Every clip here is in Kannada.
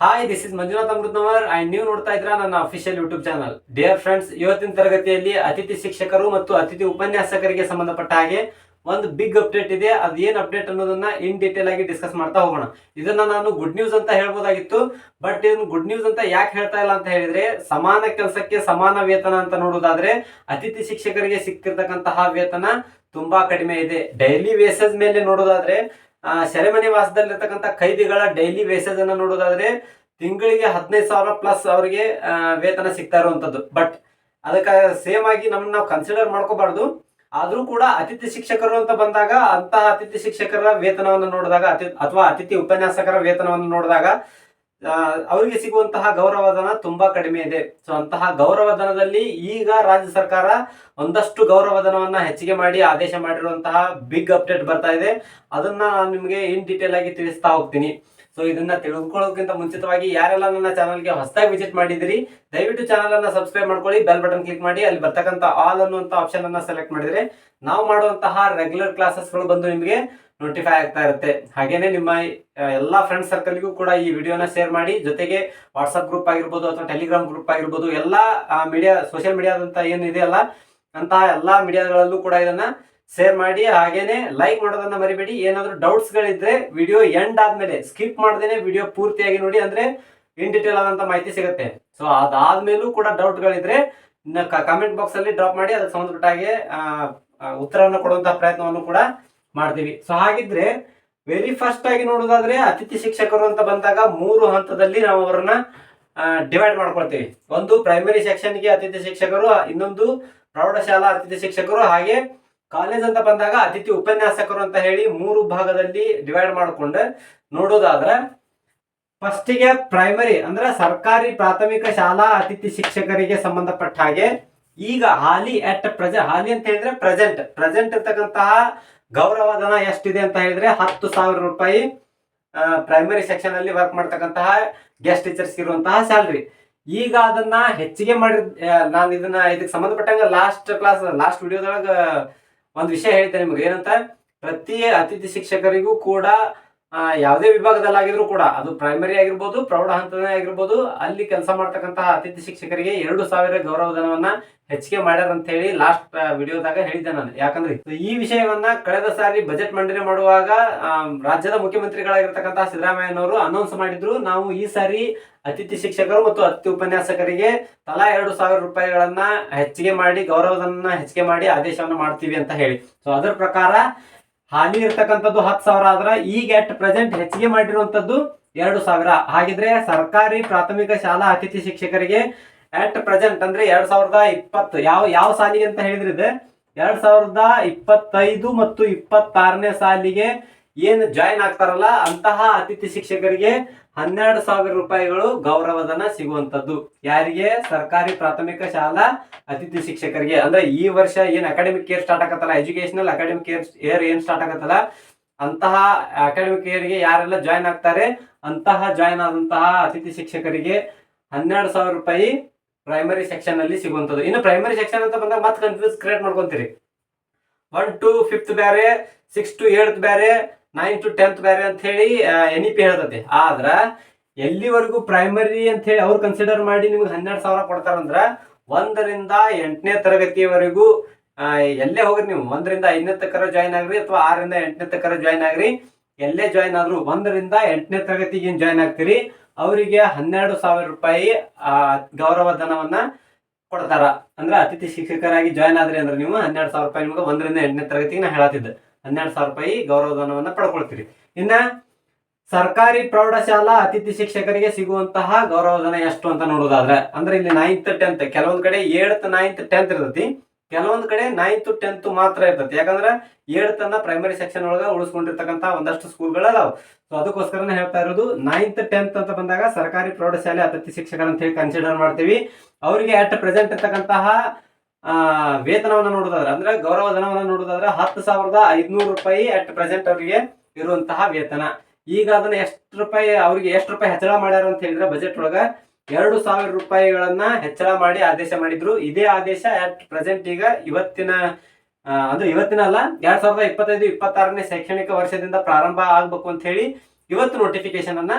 Hi this is Manjunath Amritanavar and ನೀವು ನೋಡ್ತಾ ಇದ್ರ ನನ್ನ official YouTube channel dear friends ಇವತ್ತಿನ ತರಗತಿಯಲ್ಲಿ ಅತಿಥಿ ಶಿಕ್ಷಕರು ಮತ್ತು ಅತಿಥಿ ಉಪನ್ಯಾಸಕರಿಗೆ ಸಂಬಂಧಪಟ್ಟ ಹಾಗೆ ಒಂದು ಬಿಗ್ ಅಪ್ಡೇಟ್ ಇದೆ. ಅದು ಏನ್ ಅಪ್ಡೇಟ್ ಅನ್ನೋದನ್ನ ಇನ್ ಡೀಟೇಲ್ ಆಗಿ ಡಿಸ್ಕಸ್ ಮಾಡ್ತಾ ಹೋಗೋಣ. ಇದನ್ನ ನಾನು ಗುಡ್ ನ್ಯೂಸ್ ಅಂತ ಹೇಳ್ಬೋದಾಗಿತ್ತು. ಬಟ್ ಇದನ್ನು ಗುಡ್ ನ್ಯೂಸ್ ಅಂತ ಯಾಕೆ ಹೇಳ್ತಾ ಇಲ್ಲ ಅಂತ ಹೇಳಿದ್ರೆ, ಸಮಾನ ಕೆಲಸಕ್ಕೆ ಸಮಾನ ವೇತನ ಅಂತ ನೋಡೋದಾದ್ರೆ ಅತಿಥಿ ಶಿಕ್ಷಕರಿಗೆ ಸಿಕ್ತಿರ್ತಕ್ಕಂತಹ ವೇತನ ತುಂಬಾ ಕಡಿಮೆ ಇದೆ. ಡೈಲಿ ವೇಸಸ್ ಮೇಲೆ ನೋಡೋದಾದ್ರೆ ಸೆರೆಮನೆ ವಾಸದಲ್ಲಿರ್ತಕ್ಕಂಥ ಖೈದಿಗಳ ಡೈಲಿ ವೇಸೇಜ್ ಅನ್ನು ನೋಡೋದಾದ್ರೆ ತಿಂಗಳಿಗೆ ಹದಿನೈದು ಸಾವಿರ ಪ್ಲಸ್ ಅವರಿಗೆ ವೇತನ ಸಿಗ್ತಾ ಇರುವಂಥದ್ದು. ಬಟ್ ಅದಕ್ಕೆ ಸೇಮ್ ಆಗಿ ನಮ್ಮನ್ನ ನಾವು ಕನ್ಸಿಡರ್ ಮಾಡ್ಕೋಬಾರ್ದು. ಆದ್ರೂ ಕೂಡ ಅತಿಥಿ ಶಿಕ್ಷಕರು ಅಂತ ಬಂದಾಗ ಅಂತಹ ಅತಿಥಿ ಶಿಕ್ಷಕರ ವೇತನವನ್ನು ನೋಡಿದಾಗ, ಅತಿ, ಅಥವಾ ಅತಿಥಿ ಉಪನ್ಯಾಸಕರ ವೇತನವನ್ನು ನೋಡಿದಾಗ ಅವರಿಗೆ ಸಿಗುವಂತಹ ಗೌರವಧನ ತುಂಬಾ ಕಡಿಮೆ ಇದೆ. ಸೊ ಅಂತಹ ಗೌರವಧನದಲ್ಲಿ ಈಗ ರಾಜ್ಯ ಸರ್ಕಾರ ಒಂದಷ್ಟು ಗೌರವಧನವನ್ನ ಹೆಚ್ಚಿಗೆ ಮಾಡಿ ಆದೇಶ ಮಾಡಿರುವಂತಹ ಬಿಗ್ ಅಪ್ಡೇಟ್ ಬರ್ತಾ ಇದೆ. ಅದನ್ನ ನಾನು ನಿಮಗೆ ಇನ್ ಡೀಟೇಲ್ ಆಗಿ ತಿಳಿಸ್ತಾ ಹೋಗ್ತೀನಿ. ಸೊ ಇದನ್ನ ತಿಳ್ಕೊಳ್ಳೋಕ್ಕಿಂತ ಮುಂಚಿತವಾಗಿ ಯಾರೆಲ್ಲ ನನ್ನ ಚಾನಲ್ಗೆ ಹೊಸದಾಗಿ ವಿಸಿಟ್ ಮಾಡಿದಿರಿ ದಯವಿಟ್ಟು ಚಾನಲ್ ಅನ್ನ ಸಬ್ಸ್ಕ್ರೈಬ್ ಮಾಡ್ಕೊಳ್ಳಿ ಬೆಲ್ ಬಟನ್ ಕ್ಲಿಕ್ ಮಾಡಿ, ಅಲ್ಲಿ ಬರ್ತಕ್ಕಂಥ ಆಲ್ ಅನ್ನುವಂತ ಆಪ್ಷನ್ ಅನ್ನ ಸೆಲೆಕ್ಟ್ ಮಾಡಿದ್ರೆ ನಾವು ಮಾಡುವಂತಹ ರೆಗ್ಯುಲರ್ ಕ್ಲಾಸಸ್ಗಳು ಬಂದು ನಿಮಗೆ ನೋಟಿಫೈ ಆಗ್ತಾ ಇರುತ್ತೆ. ಹಾಗೇನೆ ನಿಮ್ಮ ಎಲ್ಲ ಫ್ರೆಂಡ್ ಸರ್ಕಲ್ಗೂ ಕೂಡ ಈ ವಿಡಿಯೋನ ಶೇರ್ ಮಾಡಿ. ಜೊತೆಗೆ ವಾಟ್ಸಪ್ ಗ್ರೂಪ್ ಆಗಿರ್ಬೋದು ಅಥವಾ ಟೆಲಿಗ್ರಾಮ್ ಗ್ರೂಪ್ ಆಗಿರ್ಬೋದು ಎಲ್ಲ ಮೀಡಿಯಾ ಸೋಷಿಯಲ್ ಮೀಡಿಯಾದಂತ ಏನಿದೆಯಲ್ಲ ಅಂತಹ ಎಲ್ಲ ಮೀಡಿಯಾಗಳಲ್ಲೂ ಕೂಡ ಇದನ್ನ ಶೇರ್ ಮಾಡಿ. ಹಾಗೇನೆ ಲೈಕ್ ಮಾಡೋದನ್ನ ಮರಿಬೇಡಿ. ಏನಾದರೂ ಡೌಟ್ಸ್ ಗಳಿದ್ರೆ ವಿಡಿಯೋ ಎಂಡ್ ಆದ್ಮೇಲೆ ಸ್ಕಿಪ್ ಮಾಡ್ದೇನೆ ವಿಡಿಯೋ ಪೂರ್ತಿಯಾಗಿ ನೋಡಿ ಅಂದ್ರೆ ಇನ್ ಡೀಟೇಲ್ ಆದಂತ ಮಾಹಿತಿ ಸಿಗುತ್ತೆ. ಸೊ ಅದಾದ್ಮೇಲೂ ಕೂಡ ಡೌಟ್ ಗಳಿದ್ರೆ ಕಮೆಂಟ್ ಬಾಕ್ಸ್ ಅಲ್ಲಿ ಡ್ರಾಪ್ ಮಾಡಿ ಅದಕ್ಕೆ ಸಂಬಂಧಪಟ್ಟ ಹಾಗೆ ಆ, ಆ, ಉತ್ತರವನ್ನು ಕೊಡುವಂತಹ ಪ್ರಯತ್ನವನ್ನು ಕೂಡ ಮಾಡ್ತೀವಿ. ಸೊ ಹಾಗಿದ್ರೆ ವೆರಿ ಫಸ್ಟ್ ಆಗಿ ನೋಡೋದಾದ್ರೆ ಅತಿಥಿ ಶಿಕ್ಷಕರು ಅಂತ ಬಂದಾಗ ಮೂರು ಹಂತದಲ್ಲಿ ನಾವು ಅವರನ್ನ ಡಿವೈಡ್ ಮಾಡ್ಕೊಳ್ತೀವಿ. ಒಂದು ಪ್ರೈಮರಿ ಸೆಕ್ಷನ್ಗೆ ಅತಿಥಿ ಶಿಕ್ಷಕರು, ಇನ್ನೊಂದು ಪ್ರೌಢಶಾಲಾ ಅತಿಥಿ ಶಿಕ್ಷಕರು, ಹಾಗೆ ಕಾಲೇಜ್ ಅಂತ ಬಂದಾಗ ಅತಿಥಿ ಉಪನ್ಯಾಸಕರು ಅಂತ ಹೇಳಿ ಮೂರು ಭಾಗದಲ್ಲಿ ಡಿವೈಡ್ ಮಾಡಿಕೊಂಡು ನೋಡೋದಾದ್ರೆ ಫಸ್ಟಿಗೆ ಪ್ರೈಮರಿ ಅಂದ್ರೆ ಸರ್ಕಾರಿ ಪ್ರಾಥಮಿಕ ಶಾಲಾ ಅತಿಥಿ ಶಿಕ್ಷಕರಿಗೆ ಸಂಬಂಧಪಟ್ಟ ಹಾಗೆ ಈಗ ಹಾಲಿ ಅಟ್ ಪ್ರೆಸೆಂಟ್ ಹಾಲಿ ಅಂತ ಹೇಳಿದ್ರೆ ಪ್ರೆಸೆಂಟ್ ಪ್ರೆಸೆಂಟ್ ಇರ್ತಕ್ಕಂತಹ ಗೌರವಧನ ಎಷ್ಟಿದೆ ಅಂತ ಹೇಳಿದ್ರೆ ಹತ್ತು ಸಾವಿರ ರೂಪಾಯಿ ಪ್ರೈಮರಿ ಸೆಕ್ಷನ್ ಅಲ್ಲಿ ವರ್ಕ್ ಮಾಡ್ತಕ್ಕಂತಹ ಗೆಸ್ಟ್ ಟೀಚರ್ಸ್ ಇರುವಂತಹ ಸ್ಯಾಲ್ರಿ ಈಗ ಅದನ್ನ ಹೆಚ್ಚಿಗೆ ಮಾಡಿ ನಾನು ಇದನ್ನ ಇದಕ್ಕೆ ಸಂಬಂಧಪಟ್ಟಂಗ ಲಾಸ್ಟ್ ಕ್ಲಾಸ್ ಲಾಸ್ಟ್ ವಿಡಿಯೋದೊಳಗ ಒಂದು ವಿಷಯ ಹೇಳ್ತೇನೆ ನಿಮಗೆ. ಏನಂತ, ಪ್ರತಿ ಅತಿಥಿ ಶಿಕ್ಷಕರಿಗೂ ಕೂಡ ಯಾವುದೇ ವಿಭಾಗದಲ್ಲಾಗಿದ್ರು ಕೂಡ, ಅದು ಪ್ರೈಮರಿ ಆಗಿರ್ಬೋದು, ಪ್ರೌಢ ಹಂತನೇ ಆಗಿರ್ಬೋದು, ಅಲ್ಲಿ ಕೆಲಸ ಮಾಡ್ತಕ್ಕಂತಹ ಅತಿಥಿ ಶಿಕ್ಷಕರಿಗೆ ಎರಡು ಸಾವಿರ ಗೌರವಧನವನ್ನ ಹೆಚ್ಚಿಗೆ ಮಾಡ್ಯಾರ ಅಂತ ಹೇಳಿ ಲಾಸ್ಟ್ ವಿಡಿಯೋದಾಗ ಹೇಳಿದ್ದೆ ನಾನು. ಯಾಕಂದ್ರೆ ಈ ವಿಷಯವನ್ನ ಕಳೆದ ಸಾರಿ ಬಜೆಟ್ ಮಂಡನೆ ಮಾಡುವಾಗ ರಾಜ್ಯದ ಮುಖ್ಯಮಂತ್ರಿಗಳಾಗಿರ್ತಕ್ಕಂತಹ ಸಿದ್ದರಾಮಯ್ಯನವರು ಅನೌನ್ಸ್ ಮಾಡಿದ್ರು. ನಾವು ಈ ಸಾರಿ ಅತಿಥಿ ಶಿಕ್ಷಕರು ಮತ್ತು ಅತಿಥಿ ಉಪನ್ಯಾಸಕರಿಗೆ ತಲಾ ಎರಡು ಸಾವಿರ ರೂಪಾಯಿಗಳನ್ನ ಹೆಚ್ಚಿಗೆ ಮಾಡಿ ಗೌರವಧನ ಹೆಚ್ಚಿಗೆ ಮಾಡಿ ಆದೇಶವನ್ನ ಮಾಡ್ತೀವಿ ಅಂತ ಹೇಳಿ. ಸೊ ಅದರ ಪ್ರಕಾರ ಹಾಲಿ ಇರ್ತಕ್ಕಂಥದ್ದು ಹತ್ತು ಸಾವಿರ ಆದ್ರೆ ಈಗ ಎಟ್ ಪ್ರೆಸೆಂಟ್ ಹೆಚ್ಚಿಗೆ ಮಾಡಿರುವಂಥದ್ದು ಎರಡು ಸಾವಿರ. ಹಾಗಿದ್ರೆ ಸರ್ಕಾರಿ ಪ್ರಾಥಮಿಕ ಶಾಲಾ ಅತಿಥಿ ಶಿಕ್ಷಕರಿಗೆ ಎಟ್ ಪ್ರೆಸೆಂಟ್ ಅಂದ್ರೆ ಎರಡ್ ಸಾವಿರದ ಇಪ್ಪತ್ತು. ಯಾವ ಯಾವ ಸಾಲಿಗೆ ಅಂತ ಹೇಳಿದ್ರೆ ಎರಡ್ ಸಾವಿರದ ಇಪ್ಪತ್ತೈದು ಮತ್ತು ಇಪ್ಪತ್ತಾರನೇ ಸಾಲಿಗೆ ಏನು ಜಾಯಿನ್ ಆಗ್ತಾರಲ್ಲ ಅಂತಹ ಅತಿಥಿ ಶಿಕ್ಷಕರಿಗೆ ಹನ್ನೆರಡು ಸಾವಿರ ರೂಪಾಯಿಗಳು ಗೌರವಧನ ಸಿಗುವಂತದ್ದು ಯಾರಿಗೆ? ಸರ್ಕಾರಿ ಪ್ರಾಥಮಿಕ ಶಾಲಾ ಅತಿಥಿ ಶಿಕ್ಷಕರಿಗೆ. ಅಂದ್ರೆ ಈ ವರ್ಷ ಏನ್ ಅಕಾಡೆಮಿಕ್ ಇಯರ್ ಸ್ಟಾರ್ಟ್ ಆಗತ್ತಲ್ಲ? ಎಜುಕೇಶನಲ್ ಅಕಾಡೆಮಿಕ್ ಇಯರ್ ಇಯರ್ ಏನ್ ಸ್ಟಾರ್ಟ್ ಆಗತ್ತಲ್ಲ? ಅಂತಹ ಅಕಾಡೆಮಿಕ್ ಇಯರ್ಗೆ ಯಾರೆಲ್ಲ ಜಾಯಿನ್ ಆಗ್ತಾರೆ? ಅಂತಹ ಜಾಯಿನ್ ಆದಂತಹ ಅತಿಥಿ ಶಿಕ್ಷಕರಿಗೆ ಹನ್ನೆರಡು ಸಾವಿರ ರೂಪಾಯಿ ಪ್ರೈಮರಿ ಸೆಕ್ಷನ್ ಅಲ್ಲಿ ಸಿಗುವಂತದ್ದು ಇನ್ನು ಪ್ರೈಮರಿ ಸೆಕ್ಷನ್ ಅಂತ ಬಂದಾಗ ಮತ್ತೆ ಕನ್ಫ್ಯೂಸ್ ಕ್ರಿಯೇಟ್ ಮಾಡ್ಕೊಂತೀರಿ. ಒನ್ ಟು ಫಿಫ್ತ್ ಬೇರೆ ಸಿಕ್ಸ್ ಟು ಏಳ್ತ್ ಬೇರೆ ನೈನ್ ಟು ಟೆಂತ್ ಬೇರೆ ಅಂತ ಹೇಳಿ ಎನ್ ಇ ಪಿ ಹೇಳ್ತದೆ. ಆದ್ರ ಎಲ್ಲಿವರೆಗೂ ಪ್ರೈಮರಿ ಅಂತ ಹೇಳಿ ಅವ್ರು ಕನ್ಸಿಡರ್ ಮಾಡಿ ನಿಮ್ಗೆ ಹನ್ನೆರಡು ಸಾವಿರ ಕೊಡ್ತಾರಂದ್ರ ಒಂದರಿಂದ ಎಂಟನೇ ತರಗತಿಯವರೆಗೂ ಆ, ಎಲ್ಲೇ ಹೋಗ್ರಿ ನೀವು. ಒಂದರಿಂದ ಐದನೇ ತಕ್ಕರ ಜಾಯ್ನ್ ಆಗ್ರಿ ಅಥವಾ ಆರರಿಂದ ಎಂಟನೇ ತಕ್ಕರ ಜಾಯ್ನ್ ಆಗ್ರಿ. ಎಲ್ಲೇ ಜಾಯ್ನ್ ಆದ್ರು ಒಂದರಿಂದ ಎಂಟನೇ ತರಗತಿಗೆ ಜಾಯ್ನ್ ಆಗ್ತೀರಿ? ಅವರಿಗೆ ಹನ್ನೆರಡು ಸಾವಿರ ರೂಪಾಯಿ ಆ, ಗೌರವಧನವನ್ನ ಕೊಡ್ತಾರ. ಅಂದ್ರೆ ಅತಿಥಿ ಶಿಕ್ಷಕರಾಗಿ ಜಾಯ್ನ್ ಆದ್ರಿ ಅಂದ್ರೆ ನೀವು ಹನ್ನೆರಡು ಸಾವಿರ ರೂಪಾಯಿ ನಿಮ್ಗೆ ಒಂದರಿಂದ ಎಂಟನೇ ತರಗತಿಗೆ ನಾ ಹೇಳತ್ತಿದ್ದೆ. ಹನ್ನೆರಡು ಸಾವಿರ ರೂಪಾಯಿ ಗೌರವಧನವನ್ನ ಪಡ್ಕೊಳ್ತೀರಿ. ಇನ್ನ ಸರ್ಕಾರಿ ಪ್ರೌಢಶಾಲಾ ಅತಿಥಿ ಶಿಕ್ಷಕರಿಗೆ ಸಿಗುವಂತಹ ಗೌರವಧನ ಎಷ್ಟು ಅಂತ ನೋಡೋದಾದ್ರೆ, ಅಂದ್ರೆ ಇಲ್ಲಿ ನೈನ್ತ್ ಟೆಂತ್ ಕೆಲವೊಂದ್ ಕಡೆ ಏಳ್ತ್ ನೈನ್ತ್ ಟೆಂತ್ ಇರ್ತೈತಿ. ಕೆಲವೊಂದ್ ಕಡೆ ನೈನ್ತ್ ಟೆಂತ್ ಮಾತ್ರ ಇರ್ತೈತಿ. ಯಾಕಂದ್ರೆ ಏಳ್ತ್ ಅನ್ನ ಪ್ರೈಮರಿ ಸೆಕ್ಷನ್ ಒಳಗ ಉಳಿಸ್ಕೊಂಡಿರ್ತಕ್ಕಂಥ ಒಂದಷ್ಟು ಸ್ಕೂಲ್ಗಳು ಅದಾವ. ಸೊ ಅದಕ್ಕೋಸ್ಕರನೇ ಹೇಳ್ತಾ ಇರೋದು ನೈನ್ತ್ ಟೆಂತ್ ಅಂತ ಬಂದಾಗ ಸರ್ಕಾರಿ ಪ್ರೌಢಶಾಲೆ ಅತಿಥಿ ಶಿಕ್ಷಕರ ಅಂತ ಹೇಳಿ ಕನ್ಸಿಡರ್ ಮಾಡ್ತೀವಿ. ಅವರಿಗೆ ಅಟ್ ಪ್ರೆಸೆಂಟ್ ಇರ್ತಕ್ಕಂತಹ ವೇತನವನ್ನ ನೋಡೋದಾದ್ರೆ, ಅಂದ್ರೆ ಗೌರವಧನವನ್ನ ನೋಡೋದಾದ್ರೆ ಹತ್ತು ಸಾವಿರದ ಐದ್ನೂರು ರೂಪಾಯಿ ಅಟ್ ಪ್ರೆಸೆಂಟ್ ಅವರಿಗೆ ಇರುವಂತಹ ವೇತನ. ಈಗ ಅದನ್ನ ಎಷ್ಟು ರೂಪಾಯಿ, ಅವ್ರಿಗೆ ಎಷ್ಟು ರೂಪಾಯಿ ಹೆಚ್ಚಳ ಮಾಡ್ಯಾರ ಅಂತ ಹೇಳಿದ್ರೆ ಬಜೆಟ್ ಒಳಗ ಎರಡು ಸಾವಿರ ರೂಪಾಯಿಗಳನ್ನ ಹೆಚ್ಚಳ ಮಾಡಿ ಆದೇಶ ಮಾಡಿದ್ರು. ಇದೇ ಆದೇಶ ಅಟ್ ಪ್ರೆಸೆಂಟ್ ಈಗ ಇವತ್ತಿನ ಅಂದ್ರೆ ಇವತ್ತಿನ ಅಲ್ಲ, ಎರಡ್ ಸಾವಿರದ ಇಪ್ಪತ್ತೈದು, ಇಪ್ಪತ್ತಾರನೇ ಶೈಕ್ಷಣಿಕ ವರ್ಷದಿಂದ ಪ್ರಾರಂಭ ಆಗ್ಬೇಕು ಅಂತ ಹೇಳಿ ಇವತ್ತು ನೋಟಿಫಿಕೇಶನ್ ಅನ್ನ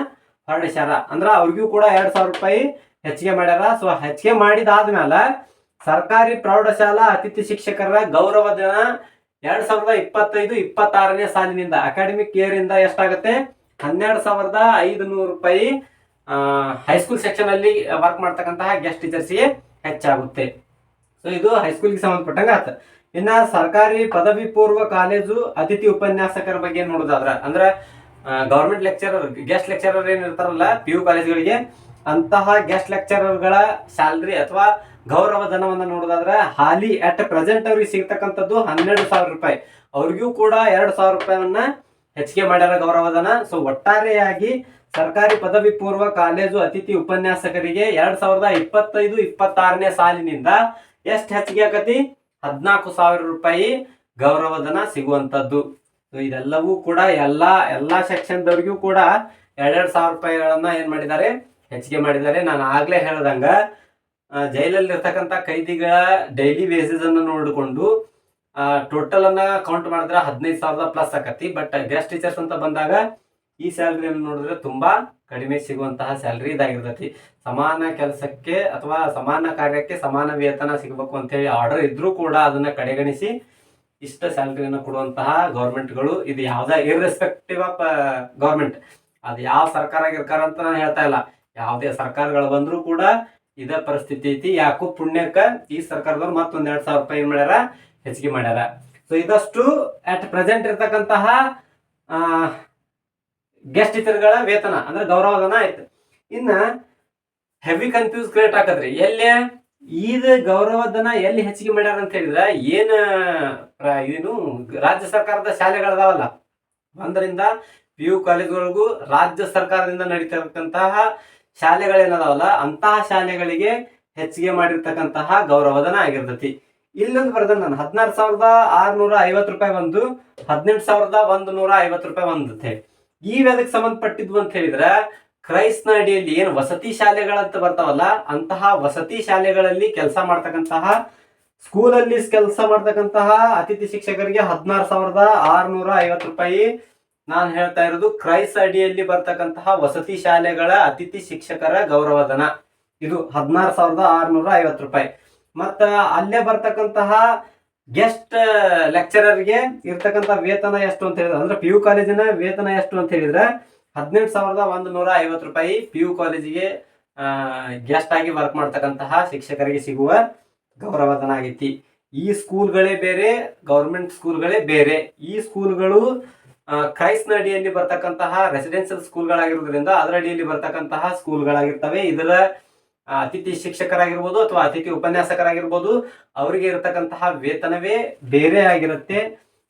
ಹೊರಡಿಸ್ಯಾರ. ಅಂದ್ರ ಅವ್ರಿಗೂ ಕೂಡ ಎರಡ್ ಸಾವಿರ ರೂಪಾಯಿ ಹೆಚ್ಚಿಗೆ ಮಾಡ್ಯಾರ. ಸೊ ಹೆಚ್ಚಿಗೆ ಮಾಡಿದಾದ್ಮೇಲೆ ಸರ್ಕಾರಿ ಪ್ರೌಢಶಾಲಾ ಅತಿಥಿ ಶಿಕ್ಷಕರ ಗೌರವ ದಿನ ಎರಡ್ ಸಾವಿರದ ಇಪ್ಪತ್ತೈದು, ಇಪ್ಪತ್ತಾರನೇ ಸಾಲಿನಿಂದ. ಅಕಾಡೆಮಿಕ್ ಇಯರ್ ಇಂದ ಎಷ್ಟಾಗುತ್ತೆ? ಹನ್ನೆರಡು ಸಾವಿರದ ಐದು ನೂರು ರೂಪಾಯಿ ಹೈಸ್ಕೂಲ್ ಸೆಕ್ಷನ್ ಅಲ್ಲಿ ವರ್ಕ್ ಮಾಡ್ತಕ್ಕಂತಹ ಗೆಸ್ಟ್ ಟೀಚರ್ಸ್ಗೆ ಹೆಚ್ಚಾಗುತ್ತೆ. ಸೊ ಇದು ಹೈಸ್ಕೂಲ್ಗೆ ಸಂಬಂಧಪಟ್ಟಂಗ ಆತ. ಇನ್ನ ಸರ್ಕಾರಿ ಪದವಿ ಪೂರ್ವ ಕಾಲೇಜು ಅತಿಥಿ ಉಪನ್ಯಾಸಕರ ಬಗ್ಗೆ ನೋಡೋದಾದ್ರ. ಅಂದ್ರೆ ಗೌರ್ಮೆಂಟ್ ಲೆಕ್ಚರರ್ ಗೆಸ್ಟ್ ಲೆಕ್ಚರರ್ ಏನ್ ಇರ್ತಾರಲ್ಲ ಪಿ ಯು ಕಾಲೇಜ್ಗಳಿಗೆ ಅಂತಹ ಗೆಸ್ಟ್ ಲೆಕ್ಚರರ್ಗಳ ಸ್ಯಾಲ್ರಿ ಅಥವಾ ಗೌರವ ಧನವನ್ನ ನೋಡೋದಾದ್ರೆ ಹಾಲಿ ಅಟ್ ಪ್ರೆಸೆಂಟ್ ಅವ್ರಿಗೆ ಸಿಗ್ತಕ್ಕಂಥದ್ದು ಹನ್ನೆರಡು ಸಾವಿರ ರೂಪಾಯಿ. ಅವ್ರಿಗೂ ಕೂಡ ಎರಡು ಸಾವಿರ ರೂಪಾಯಿಯನ್ನ ಹೆಚ್ಚಿಗೆ ಮಾಡ್ಯಾರ ಗೌರವಧನ ಸೊ ಒಟ್ಟಾರೆಯಾಗಿ ಸರ್ಕಾರಿ ಪದವಿ ಪೂರ್ವ ಕಾಲೇಜು ಅತಿಥಿ ಉಪನ್ಯಾಸಕರಿಗೆ ಎರಡ್ ಸಾವಿರದ ಇಪ್ಪತ್ತೈದು, ಇಪ್ಪತ್ತಾರನೇ ಸಾಲಿನಿಂದ ಎಷ್ಟು ಹೆಚ್ಚಿಗೆ ಆಕತಿ? ಹದಿನಾಲ್ಕು ಸಾವಿರ ರೂಪಾಯಿ ಗೌರವಧನ ಸಿಗುವಂತದ್ದು ಸೊ ಇದೆಲ್ಲವೂ ಕೂಡ ಎಲ್ಲಾ ಎಲ್ಲಾ ಸೆಕ್ಷನ್ದವ್ರಿಗೂ ಕೂಡ ಎರಡೆರಡು ಸಾವಿರ ರೂಪಾಯಿಗಳನ್ನ ಏನ್ ಮಾಡಿದ್ದಾರೆ? ಹೆಚ್ಚಿಗೆ ಮಾಡಿದ್ದಾರೆ. ನಾನು ಆಗ್ಲೇ ಹೇಳ್ದಂಗ ಜೈಲಲ್ಲಿ ಇರ್ತಕ್ಕಂಥ ಕೈದಿಗಳ ಡೈಲಿ ಬೇಸಿಸ್ ಅನ್ನು ನೋಡಿಕೊಂಡು ಟೋಟಲ್ ಅನ್ನ ಕೌಂಟ್ ಮಾಡಿದ್ರೆ ಹದಿನೈದು ಸಾವಿರದ ಪ್ಲಸ್ ಆಕತಿ. ಬಟ್ ಗೆಸ್ಟ್ ಟೀಚರ್ಸ್ ಅಂತ ಬಂದಾಗ ಈ ಸ್ಯಾಲ್ರಿಯನ್ನು ನೋಡಿದ್ರೆ ತುಂಬಾ ಕಡಿಮೆ ಸಿಗುವಂತಹ ಸ್ಯಾಲ್ರಿ ಇದಾಗಿರ್ತೈತಿ. ಸಮಾನ ಕೆಲಸಕ್ಕೆ ಅಥವಾ ಸಮಾನ ಕಾರ್ಯಕ್ಕೆ ಸಮಾನ ವೇತನ ಸಿಗಬೇಕು ಅಂತ ಹೇಳಿ ಆರ್ಡರ್ ಇದ್ರೂ ಕೂಡ ಅದನ್ನ ಕಡೆಗಣಿಸಿ ಇಷ್ಟ ಸ್ಯಾಲ್ರಿಯನ್ನು ಕೊಡುವಂತಹ ಗೌರ್ಮೆಂಟ್ಗಳು ಇದು ಯಾವ್ದೇ ಇರ್ರೆಸ್ಪೆಕ್ಟಿವ್ ಆಫ್ ಗೌರ್ಮೆಂಟ್ ಅದು ಯಾವ ಸರ್ಕಾರ ಆಗಿರ್ಕಾರ ಅಂತ ನಾನು ಹೇಳ್ತಾ ಇಲ್ಲ. ಯಾವುದೇ ಸರ್ಕಾರಗಳು ಬಂದರೂ ಕೂಡ ಇದೇ ಪರಿಸ್ಥಿತಿ ಐತಿ. ಯಾಕೋ ಪುಣ್ಯಕ್ಕ ಈ ಸರ್ಕಾರದವ್ರು ಮತ್ತೊಂದ್ ಎರಡ್ ಸಾವಿರ ರೂಪಾಯಿ ಏನ್ ಮಾಡ್ಯಾರ? ಹೆಚ್ಚಿಗೆ ಮಾಡ್ಯಾರ. ಸೊ ಇದಷ್ಟು ಅಟ್ ಪ್ರೆಸೆಂಟ್ ಇರ್ತಕ್ಕಂತಹ ಗೆಸ್ಟ್ ಟೀಚರ್ಗಳ ವೇತನ, ಅಂದ್ರೆ ಗೌರವಧನ ಆಯ್ತು. ಇನ್ನ ಹೆವಿ ಕನ್ಫ್ಯೂಸ್ ಕ್ರಿಯೇಟ್ ಆಕತ್ರಿ ಎಲ್ಲಿ ಈದ ಗೌರವಧನ ಎಲ್ಲಿ ಹೆಚ್ಚಿಗೆ ಮಾಡ್ಯಾರ ಅಂತ ಹೇಳಿದ್ರೆ, ಏನ್ ಇದೇನು ರಾಜ್ಯ ಸರ್ಕಾರದ ಶಾಲೆಗಳದಾವಲ್ಲ. ಒಂದರಿಂದ ಪಿ ಯು ಕಾಲೇಜ್ವರೆಗೂ ರಾಜ್ಯ ಸರ್ಕಾರದಿಂದ ನಡೀತಿರ್ತಕ್ಕಂತಹ ಶಾಲೆಗಳೇನದಾವಲ್ಲ, ಅಂತಹ ಶಾಲೆಗಳಿಗೆ ಹೆಚ್ಚಿಗೆ ಮಾಡಿರ್ತಕ್ಕಂತಹ ಗೌರವಧನ ಆಗಿರ್ತೈತಿ. ಇಲ್ಲೊಂದು ಬರ್ದ ನಾನು, ಹದಿನಾರು ಸಾವಿರದ ಆರ್ನೂರ ಐವತ್ತು ರೂಪಾಯಿ ಒಂದು, ಹದಿನೆಂಟು ಸಾವಿರದ ಒಂದು ನೂರ ಐವತ್ತು ರೂಪಾಯಿ ಒಂದತ್ತೆ ಈ ವೇದಕ್ಕೆ ಸಂಬಂಧಪಟ್ಟಿದ್ವು ಅಂತ ಹೇಳಿದ್ರೆ ಕ್ರೈಸ್ತನ ಅಡಿಯಲ್ಲಿ ಏನು ವಸತಿ ಶಾಲೆಗಳಂತ ಬರ್ತಾವಲ್ಲ, ಅಂತಹ ವಸತಿ ಶಾಲೆಗಳಲ್ಲಿ ಕೆಲಸ ಮಾಡ್ತಕ್ಕಂತಹ, ಸ್ಕೂಲಲ್ಲಿ ಕೆಲಸ ಮಾಡ್ತಕ್ಕಂತಹ ಅತಿಥಿ ಶಿಕ್ಷಕರಿಗೆ ಹದಿನಾರು ಸಾವಿರದ ಆರ್ನೂರ ಐವತ್ತು ರೂಪಾಯಿ ನಾನು ಹೇಳ್ತಾ ಇರೋದು ಕ್ರೈಸ್ ಅಡಿಯಲ್ಲಿ ಬರ್ತಕ್ಕಂತಹ ವಸತಿ ಶಾಲೆಗಳ ಅತಿಥಿ ಶಿಕ್ಷಕರ ಗೌರವಧನ. ಇದು ಹದಿನಾರು ಸಾವಿರದ ಆರ್ನೂರ ಐವತ್ತು ರೂಪಾಯಿ. ಮತ್ತ ಅಲ್ಲೇ ಬರ್ತಕ್ಕಂತಹ ಗೆಸ್ಟ್ ಲೆಕ್ಚರರ್ಗೆ ಇರ್ತಕ್ಕಂಥ ವೇತನ ಎಷ್ಟು ಅಂತ ಹೇಳಿದ್ರೆ, ಅಂದ್ರೆ ಪಿ ಯು ಕಾಲೇಜಿನ ವೇತನ ಎಷ್ಟು ಅಂತ ಹೇಳಿದ್ರೆ, ಹದಿನೆಂಟು ಸಾವಿರದ ಒಂದು ನೂರ ಐವತ್ತು ರೂಪಾಯಿ ಪಿ ಯು ಕಾಲೇಜಿಗೆ ಗೆಸ್ಟ್ ಆಗಿ ವರ್ಕ್ ಮಾಡ್ತಕ್ಕಂತಹ ಶಿಕ್ಷಕರಿಗೆ ಸಿಗುವ ಗೌರವಧನ ಆಗೈತಿ. ಈ ಸ್ಕೂಲ್ಗಳೇ ಬೇರೆ ಗೌರ್ಮೆಂಟ್ ಸ್ಕೂಲ್ಗಳೇ ಬೇರೆ. ಈ ಸ್ಕೂಲ್ಗಳು ಕ್ರೈಸ್ನ ಅಡಿಯಲ್ಲಿ ಬರ್ತಕ್ಕಂತಹ ರೆಸಿಡೆನ್ಷಿಯಲ್ ಸ್ಕೂಲ್ಗಳಾಗಿರೋದ್ರಿಂದ ಅದರ ಅಡಿಯಲ್ಲಿ ಬರ್ತಕ್ಕಂತಹ ಸ್ಕೂಲ್ಗಳಾಗಿರ್ತವೆ ಇದರ ಅತಿಥಿ ಶಿಕ್ಷಕರಾಗಿರ್ಬೋದು ಅಥವಾ ಅತಿಥಿ ಉಪನ್ಯಾಸಕರಾಗಿರ್ಬೋದು, ಅವರಿಗೆ ಇರತಕ್ಕಂತಹ ವೇತನವೇ ಬೇರೆ ಆಗಿರುತ್ತೆ.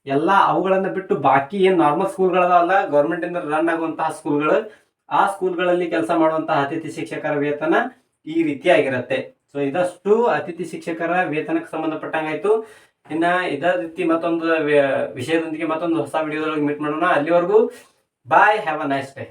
ಎಲ್ಲ ಅವುಗಳನ್ನ ಬಿಟ್ಟು ಬಾಕಿ ಏನು ನಾರ್ಮಲ್ ಸ್ಕೂಲ್ಗಳಲ್ಲ ಗೌರ್ಮೆಂಟ್ ಇಂದ ರನ್ ಆಗುವಂತಹ ಸ್ಕೂಲ್ಗಳು ಆ ಸ್ಕೂಲ್ಗಳಲ್ಲಿ ಕೆಲಸ ಮಾಡುವಂತಹ ಅತಿಥಿ ಶಿಕ್ಷಕರ ವೇತನ ಈ ರೀತಿಯಾಗಿರುತ್ತೆ. ಸೊ ಇದಷ್ಟು ಅತಿಥಿ ಶಿಕ್ಷಕರ ವೇತನಕ್ಕೆ ಸಂಬಂಧಪಟ್ಟಂಗಾಯ್ತು. ಇನ್ನ ಇದೇ ರೀತಿ ಮತ್ತೊಂದು ವಿಷಯದೊಂದಿಗೆ ಮತ್ತೊಂದು ಹೊಸ ವಿಡಿಯೋದೊಳಗೆ ಮೀಟ್ ಮಾಡೋಣ. ಅಲ್ಲಿವರೆಗೂ bye have a nice day